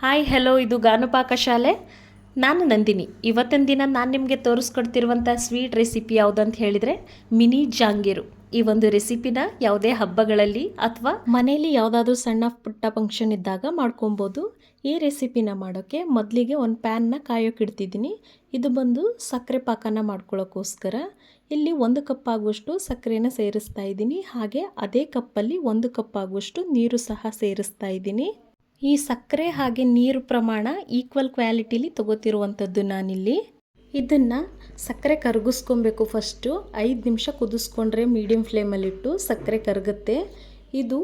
Hi hello ಇದು ಗಾನುಪಾಕ ಶಾಲೆ. ನಾನು ನಂದಿನಿ. ಇವತ್ತಿನ ದಿನ ನಾನು ನಿಮಗೆ ತೋರಿಸ್ಕೊಡ್ತಿರುವಂಥ ಸ್ವೀಟ್ ರೆಸಿಪಿ ಯಾವುದಂತ ಹೇಳಿದರೆ, ಮಿನಿ ಜಾಂಗೀರು. ಈ ಒಂದು ರೆಸಿಪಿನ ಯಾವುದೇ ಹಬ್ಬಗಳಲ್ಲಿ ಅಥವಾ ಮನೆಯಲ್ಲಿ ಯಾವುದಾದ್ರೂ ಸಣ್ಣ ಪುಟ್ಟ ಫಂಕ್ಷನ್ ಇದ್ದಾಗ ಮಾಡ್ಕೊಬೋದು. ಈ ರೆಸಿಪಿನ ಮಾಡೋಕ್ಕೆ ಮೊದಲಿಗೆ ಒಂದು ಪ್ಯಾನ್ನ ಕಾಯೋಕೆ ಇಡ್ತಿದ್ದೀನಿ. ಇದು ಬಂದು ಸಕ್ಕರೆ ಪಾಕನ ಮಾಡ್ಕೊಳ್ಳೋಕ್ಕೋಸ್ಕರ ಇಲ್ಲಿ ಒಂದು ಕಪ್ ಆಗುವಷ್ಟು ಸಕ್ಕರೆನ ಸೇರಿಸ್ತಾ ಇದ್ದೀನಿ. ಹಾಗೆ ಅದೇ ಕಪ್ಪಲ್ಲಿ ಒಂದು ಕಪ್ ಆಗುವಷ್ಟು ನೀರು ಸಹ ಸೇರಿಸ್ತಾ ಇದ್ದೀನಿ. ಈ ಸಕ್ಕರೆ ಹಾಗೆ ನೀರು ಪ್ರಮಾಣ ಈಕ್ವಲ್ ಕ್ವಾಲಿಟಿಲಿ ತಗೋತಿರುವಂಥದ್ದು ನಾನಿಲ್ಲಿ. ಇದನ್ನು ಸಕ್ಕರೆ ಕರಗಿಸ್ಕೊಬೇಕು ಫಸ್ಟು ಐದು ನಿಮಿಷ ಕುದಿಸ್ಕೊಂಡ್ರೆ ಮೀಡಿಯಮ್ ಫ್ಲೇಮಲ್ಲಿಟ್ಟು ಸಕ್ಕರೆ ಕರಗುತ್ತೆ. ಇದು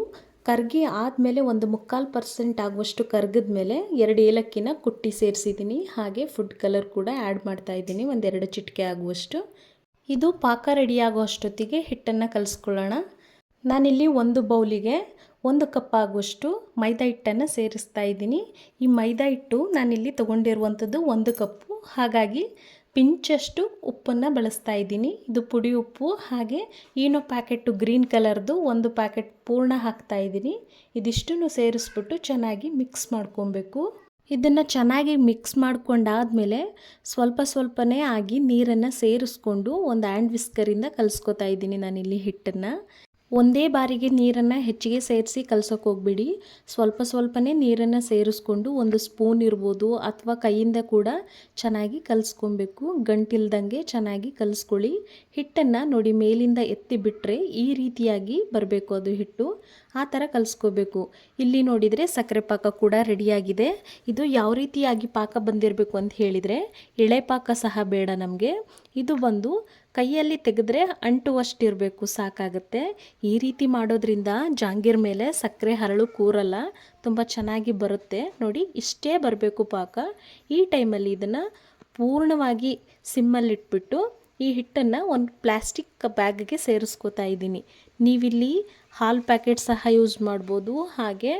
ಕರ್ಗಿ ಆದಮೇಲೆ ಒಂದು ಮುಕ್ಕಾಲು ಪರ್ಸೆಂಟ್ ಆಗುವಷ್ಟು ಕರ್ಗದ ಮೇಲೆ ಎರಡು ಏಲಕ್ಕಿನ ಕುಟ್ಟಿ ಸೇರಿಸಿದ್ದೀನಿ. ಹಾಗೆ ಫುಡ್ ಕಲರ್ ಕೂಡ ಆ್ಯಡ್ ಮಾಡ್ತಾ ಇದ್ದೀನಿ, ಒಂದೆರಡು ಚಿಟಿಕೆ ಆಗುವಷ್ಟು. ಇದು ಪಾಕ ರೆಡಿಯಾಗೋ ಅಷ್ಟೊತ್ತಿಗೆ ಹಿಟ್ಟನ್ನು ಕಲಿಸ್ಕೊಳ್ಳೋಣ. ನಾನಿಲ್ಲಿ ಒಂದು ಬೌಲಿಗೆ ಒಂದು ಕಪ್ ಆಗುವಷ್ಟು ಮೈದಾ ಹಿಟ್ಟನ್ನು ಸೇರಿಸ್ತಾ ಇದ್ದೀನಿ. ಈ ಮೈದಾ ಹಿಟ್ಟು ನಾನಿಲ್ಲಿ ತೊಗೊಂಡಿರುವಂಥದ್ದು ಒಂದು ಕಪ್ಪು. ಹಾಗಾಗಿ ಪಿಂಚಷ್ಟು ಉಪ್ಪನ್ನು ಬಳಸ್ತಾ ಇದ್ದೀನಿ. ಇದು ಪುಡಿ ಉಪ್ಪು, ಹಾಗೆ ಏನೋ ಪ್ಯಾಕೆಟು ಗ್ರೀನ್ ಕಲರ್ದು ಒಂದು ಪ್ಯಾಕೆಟ್ ಪೂರ್ಣ ಹಾಕ್ತಾ ಇದ್ದೀನಿ. ಇದಿಷ್ಟನ್ನು ಸೇರಿಸ್ಬಿಟ್ಟು ಚೆನ್ನಾಗಿ ಮಿಕ್ಸ್ ಮಾಡ್ಕೊಬೇಕು. ಇದನ್ನು ಚೆನ್ನಾಗಿ ಮಿಕ್ಸ್ ಮಾಡ್ಕೊಂಡಾದಮೇಲೆ ಸ್ವಲ್ಪ ಸ್ವಲ್ಪನೇ ಆಗಿ ನೀರನ್ನು ಸೇರಿಸ್ಕೊಂಡು ಒಂದು ಆ್ಯಂಡ್ ವಿಸ್ಕರಿಂದ ಕಲಿಸ್ಕೊತಾ ಇದ್ದೀನಿ ನಾನಿಲ್ಲಿ ಹಿಟ್ಟನ್ನು. ಒಂದೇ ಬಾರಿಗೆ ನೀರನ್ನು ಹೆಚ್ಚಿಗೆ ಸೇರಿಸಿ ಕಲ್ಸೋಕೆ ಹೋಗ್ಬಿಡಿ. ಸ್ವಲ್ಪ ಸ್ವಲ್ಪನೇ ನೀರನ್ನು ಸೇರಿಸ್ಕೊಂಡು ಒಂದು ಸ್ಪೂನ್ ಇರ್ಬೋದು ಅಥವಾ ಕೈಯಿಂದ ಕೂಡ ಚೆನ್ನಾಗಿ ಕಲಿಸ್ಕೊಬೇಕು. ಗಂಟಿಲ್ದಂಗೆ ಚೆನ್ನಾಗಿ ಕಲಿಸ್ಕೊಳ್ಳಿ. ಹಿಟ್ಟನ್ನು ನೋಡಿ ಮೇಲಿಂದ ಎತ್ತಿ ಬಿಟ್ಟರೆ ಈ ರೀತಿಯಾಗಿ ಬರಬೇಕು ಅದು ಹಿಟ್ಟು. ಆ ಥರ ಕಲಿಸ್ಕೋಬೇಕು. ಇಲ್ಲಿ ನೋಡಿದರೆ ಸಕ್ಕರೆ ಪಾಕ ಕೂಡ ರೆಡಿಯಾಗಿದೆ. ಇದು ಯಾವ ರೀತಿಯಾಗಿ ಪಾಕ ಬಂದಿರಬೇಕು ಅಂತ ಹೇಳಿದರೆ ಎಳೆ ಪಾಕ ಸಹ ಬೇಡ ನಮಗೆ. ಇದು ಬಂದು ಕೈಯಲ್ಲಿ ತೆಗೆದ್ರೆ ಅಂಟುವಷ್ಟಿರಬೇಕು, ಸಾಕಾಗುತ್ತೆ. ಈ ರೀತಿ ಮಾಡೋದ್ರಿಂದ ಜಾಂಗೀರ್ ಮೇಲೆ ಸಕ್ಕರೆ ಹರಳು ಕೂರಲ್ಲ, ತುಂಬ ಚೆನ್ನಾಗಿ ಬರುತ್ತೆ. ನೋಡಿ, ಇಷ್ಟೇ ಬರಬೇಕು ಪಾಕ. ಈ ಟೈಮಲ್ಲಿ ಇದನ್ನು ಪೂರ್ಣವಾಗಿ ಸಿಮ್ಮಲ್ಲಿಟ್ಬಿಟ್ಟು ಈ ಹಿಟ್ಟನ್ನು ಒಂದು ಪ್ಲಾಸ್ಟಿಕ್ ಬ್ಯಾಗ್ಗೆ ಸೇರಿಸ್ಕೋತಾ ಇದ್ದೀನಿ. ನೀವಿಲ್ಲಿ ಹಾಲು ಪ್ಯಾಕೆಟ್ ಸಹ ಯೂಸ್ ಮಾಡ್ಬೋದು, ಹಾಗೆ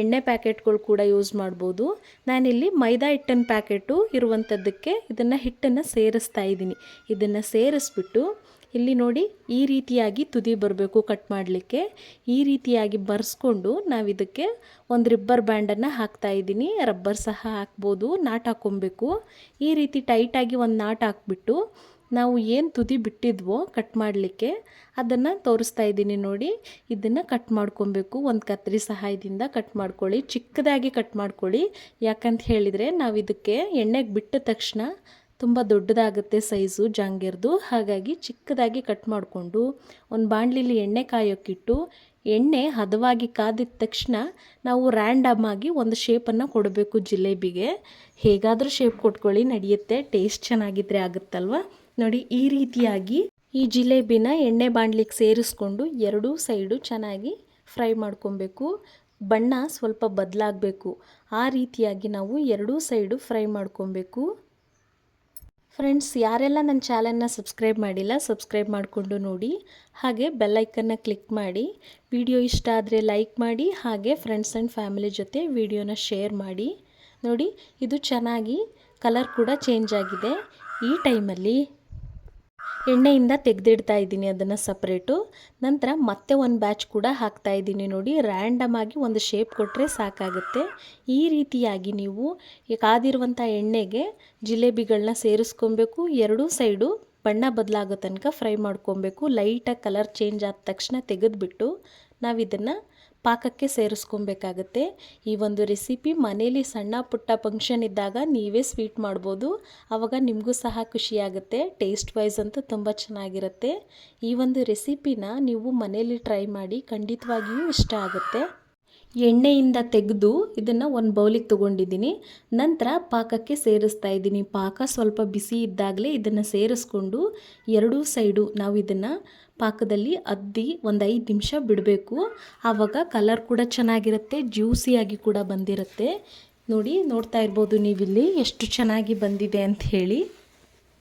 ಎಣ್ಣೆ ಪ್ಯಾಕೆಟ್ಗಳು ಕೂಡ ಯೂಸ್ ಮಾಡ್ಬೋದು. ನಾನಿಲ್ಲಿ ಮೈದಾ ಹಿಟ್ಟಿನ ಪ್ಯಾಕೆಟು ಇರುವಂಥದ್ದಕ್ಕೆ ಇದನ್ನು ಹಿಟ್ಟನ್ನು ಸೇರಿಸ್ತಾ ಇದ್ದೀನಿ. ಇದನ್ನು ಸೇರಿಸ್ಬಿಟ್ಟು ಇಲ್ಲಿ ನೋಡಿ ಈ ರೀತಿಯಾಗಿ ತುದಿ ಬರಬೇಕು ಕಟ್ ಮಾಡಲಿಕ್ಕೆ. ಈ ರೀತಿಯಾಗಿ ಬರೆಸ್ಕೊಂಡು ನಾವು ಇದಕ್ಕೆ ಒಂದು ರಿಬ್ಬರ್ ಬ್ಯಾಂಡನ್ನು ಹಾಕ್ತಾ ಇದ್ದೀನಿ. ರಬ್ಬರ್ ಸಹ ಹಾಕ್ಬೋದು, ನಾಟ್ ಹಾಕ್ಕೊಬೇಕು ಈ ರೀತಿ ಟೈಟಾಗಿ ಒಂದು ನಾಟ್ ಹಾಕ್ಬಿಟ್ಟು ನಾವು ಏನು ತುದಿ ಬಿಟ್ಟಿದ್ವೋ ಕಟ್ ಮಾಡಲಿಕ್ಕೆ ಅದನ್ನು ತೋರಿಸ್ತಾ ಇದ್ದೀನಿ ನೋಡಿ. ಇದನ್ನು ಕಟ್ ಮಾಡ್ಕೊಬೇಕು. ಒಂದು ಕತ್ರಿ ಸಹಾಯದಿಂದ ಕಟ್ ಮಾಡ್ಕೊಳ್ಳಿ. ಚಿಕ್ಕದಾಗಿ ಕಟ್ ಮಾಡ್ಕೊಳ್ಳಿ. ಯಾಕಂತ ಹೇಳಿದರೆ ನಾವು ಇದಕ್ಕೆ ಎಣ್ಣೆಗೆ ಬಿಟ್ಟ ತಕ್ಷಣ ತುಂಬ ದೊಡ್ಡದಾಗುತ್ತೆ ಸೈಜು ಜಾಂಗೀರ್ದು. ಹಾಗಾಗಿ ಚಿಕ್ಕದಾಗಿ ಕಟ್ ಮಾಡಿಕೊಂಡು ಒಂದು ಬಾಣಲಿಲಿ ಎಣ್ಣೆ ಕಾಯೋಕ್ಕಿಟ್ಟು ಎಣ್ಣೆ ಹದವಾಗಿ ಕಾದಿದ ತಕ್ಷಣ ನಾವು ರ್ಯಾಂಡಮ್ ಆಗಿ ಒಂದು ಶೇಪನ್ನು ಕೊಡಬೇಕು ಜಿಲೇಬಿಗೆ. ಹೇಗಾದರೂ ಶೇಪ್ ಕೊಟ್ಕೊಳ್ಳಿ. ನಡೆಯುತ್ತೆ. ಟೇಸ್ಟ್ ಚೆನ್ನಾಗಿದ್ದರೆ ಆಗುತ್ತಲ್ವ? ನೋಡಿ, ಈ ರೀತಿಯಾಗಿ ಈ ಜಿಲೇಬಿನ ಎಣ್ಣೆ ಬಾಣಲಿಗೆ ಸೇರಿಸ್ಕೊಂಡು ಎರಡೂ ಸೈಡು ಚೆನ್ನಾಗಿ ಫ್ರೈ ಮಾಡ್ಕೊಬೇಕು. ಬಣ್ಣ ಸ್ವಲ್ಪ ಬದಲಾಗಬೇಕು. ಆ ರೀತಿಯಾಗಿ ನಾವು ಎರಡೂ ಸೈಡು ಫ್ರೈ ಮಾಡ್ಕೊಬೇಕು. ಫ್ರೆಂಡ್ಸ್, ಯಾರೆಲ್ಲ ನನ್ನ ಚಾನಲ್ನ ಸಬ್ಸ್ಕ್ರೈಬ್ ಮಾಡಿಲ್ಲ, ಸಬ್ಸ್ಕ್ರೈಬ್ ಮಾಡಿಕೊಂಡು ನೋಡಿ. ಹಾಗೆ ಬೆಲ್ಲೈಕನ್ನ ಕ್ಲಿಕ್ ಮಾಡಿ. ವಿಡಿಯೋ ಇಷ್ಟ ಆದರೆ ಲೈಕ್ ಮಾಡಿ, ಹಾಗೆ ಫ್ರೆಂಡ್ಸ್ ಆ್ಯಂಡ್ ಫ್ಯಾಮಿಲಿ ಜೊತೆ ವಿಡಿಯೋನ ಶೇರ್ ಮಾಡಿ. ನೋಡಿ, ಇದು ಚೆನ್ನಾಗಿ ಕಲರ್ ಕೂಡ ಚೇಂಜ್ ಆಗಿದೆ. ಈ ಟೈಮಲ್ಲಿ ಎಣ್ಣೆಯಿಂದ ತೆಗೆದಿಡ್ತಾ ಇದ್ದೀನಿ ಅದನ್ನು ಸಪ್ರೇಟು. ನಂತರ ಮತ್ತೆ ಒಂದು ಬ್ಯಾಚ್ ಕೂಡ ಹಾಕ್ತಾ ಇದ್ದೀನಿ ನೋಡಿ ರ್ಯಾಂಡಮ್ ಆಗಿ ಒಂದು ಶೇಪ್ ಕೊಟ್ಟರೆ ಸಾಕಾಗುತ್ತೆ. ಈ ರೀತಿಯಾಗಿ ನೀವು ಕಾದಿರುವಂಥ ಎಣ್ಣೆಗೆ ಜಿಲೇಬಿಗಳನ್ನ ಸೇರಿಸ್ಕೊಬೇಕು. ಎರಡೂ ಸೈಡು ಬಣ್ಣ ಬದಲಾಗೋ ತನಕ ಫ್ರೈ ಮಾಡ್ಕೊಬೇಕು. ಲೈಟಾಗಿ ಕಲರ್ ಚೇಂಜ್ ಆದ ತಕ್ಷಣ ತೆಗೆದುಬಿಟ್ಟು ನಾವು ಇದನ್ನು ಪಾಕಕ್ಕೆ ಸೇರಿಸ್ಕೊಬೇಕಾಗತ್ತೆ. ಈ ಒಂದು ರೆಸಿಪಿ ಮನೇಲಿ ಸಣ್ಣ ಪುಟ್ಟ ಫಂಕ್ಷನ್ ಇದ್ದಾಗ ನೀವೇ ಸ್ವೀಟ್ ಮಾಡ್ಬೋದು. ಆವಾಗ ನಿಮಗೂ ಸಹ ಖುಷಿಯಾಗುತ್ತೆ. ಟೇಸ್ಟ್ ವೈಸ್ ಅಂತೂ ತುಂಬ ಚೆನ್ನಾಗಿರುತ್ತೆ. ಈ ಒಂದು ರೆಸಿಪಿನ ನೀವು ಮನೇಲಿ ಟ್ರೈ ಮಾಡಿ ಖಂಡಿತವಾಗಿಯೂ ಇಷ್ಟ ಆಗುತ್ತೆ. ಎಣ್ಣೆಯಿಂದ ತೆಗೆದು ಇದನ್ನು ಒಂದು ಬೌಲಿಗೆ ತೊಗೊಂಡಿದ್ದೀನಿ. ನಂತರ ಪಾಕಕ್ಕೆ ಸೇರಿಸ್ತಾ ಇದ್ದೀನಿ. ಪಾಕ ಸ್ವಲ್ಪ ಬಿಸಿ ಇದ್ದಾಗಲೇ ಇದನ್ನು ಸೇರಿಸ್ಕೊಂಡು ಎರಡೂ ಸೈಡು ನಾವು ಇದನ್ನು ಪಾಕದಲ್ಲಿ ಅದ್ದಿ ಒಂದು ಐದು ನಿಮಿಷ ಬಿಡಬೇಕು. ಆವಾಗ ಕಲರ್ ಕೂಡ ಚೆನ್ನಾಗಿರುತ್ತೆ ಜ್ಯೂಸಿಯಾಗಿ ಕೂಡ ಬಂದಿರುತ್ತೆ. ನೋಡಿ, ನೋಡ್ತಾ ಇರ್ಬೋದು ನೀವಿಲ್ಲಿ ಎಷ್ಟು ಚೆನ್ನಾಗಿ ಬಂದಿದೆ ಅಂತ ಹೇಳಿ.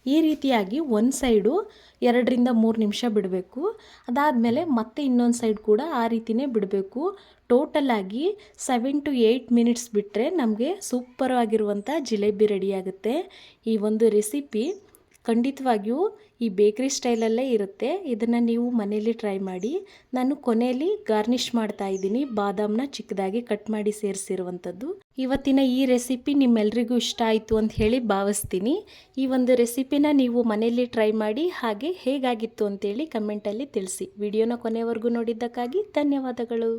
ಈ ರೀತಿಯಾಗಿ ಒಂದು ಸೈಡು ಎರಡರಿಂದ ಮೂರು ನಿಮಿಷ ಬಿಡಬೇಕು. ಅದಾದಮೇಲೆ ಮತ್ತೆ ಇನ್ನೊಂದು ಸೈಡ್ ಕೂಡ ಆ ರೀತಿಯೇ ಬಿಡಬೇಕು. ಟೋಟಲಾಗಿ ಸೆವೆನ್ ಟು ಏಯ್ಟ್ ಮಿನಿಟ್ಸ್ ಬಿಟ್ಟರೆ ನಮಗೆ ಸೂಪರ್ ಆಗಿರುವಂಥ ಜಿಲೇಬಿ ರೆಡಿಯಾಗುತ್ತೆ ಈ ಒಂದು ರೆಸಿಪಿ ಖಂಡಿತವಾಗಿಯೂ ಈ ಬೇಕ್ರಿ ಸ್ಟೈಲಲ್ಲೇ ಇರುತ್ತೆ. ಇದನ್ನು ನೀವು ಮನೇಲಿ ಟ್ರೈ ಮಾಡಿ. ನಾನು ಕೊನೆಯಲ್ಲಿ ಗಾರ್ನಿಷ್ ಮಾಡ್ತಾ ಇದ್ದೀನಿ. ಬಾದಾಮ್ನ ಚಿಕ್ಕದಾಗಿ ಕಟ್ ಮಾಡಿ ಸೇರಿಸಿರುವಂಥದ್ದು. ಇವತ್ತಿನ ಈ ರೆಸಿಪಿ ನಿಮ್ಮೆಲ್ರಿಗೂ ಇಷ್ಟ ಆಯಿತು ಅಂತ ಹೇಳಿ ಭಾವಿಸ್ತೀನಿ. ಈ ಒಂದು ರೆಸಿಪಿನ ನೀವು ಮನೆಯಲ್ಲಿ ಟ್ರೈ ಮಾಡಿ, ಹಾಗೆ ಹೇಗಾಗಿತ್ತು ಅಂತೇಳಿ ಕಮೆಂಟಲ್ಲಿ ತಿಳಿಸಿ. ವಿಡಿಯೋನ ಕೊನೆವರೆಗೂ ನೋಡಿದ್ದಕ್ಕಾಗಿ ಧನ್ಯವಾದಗಳು.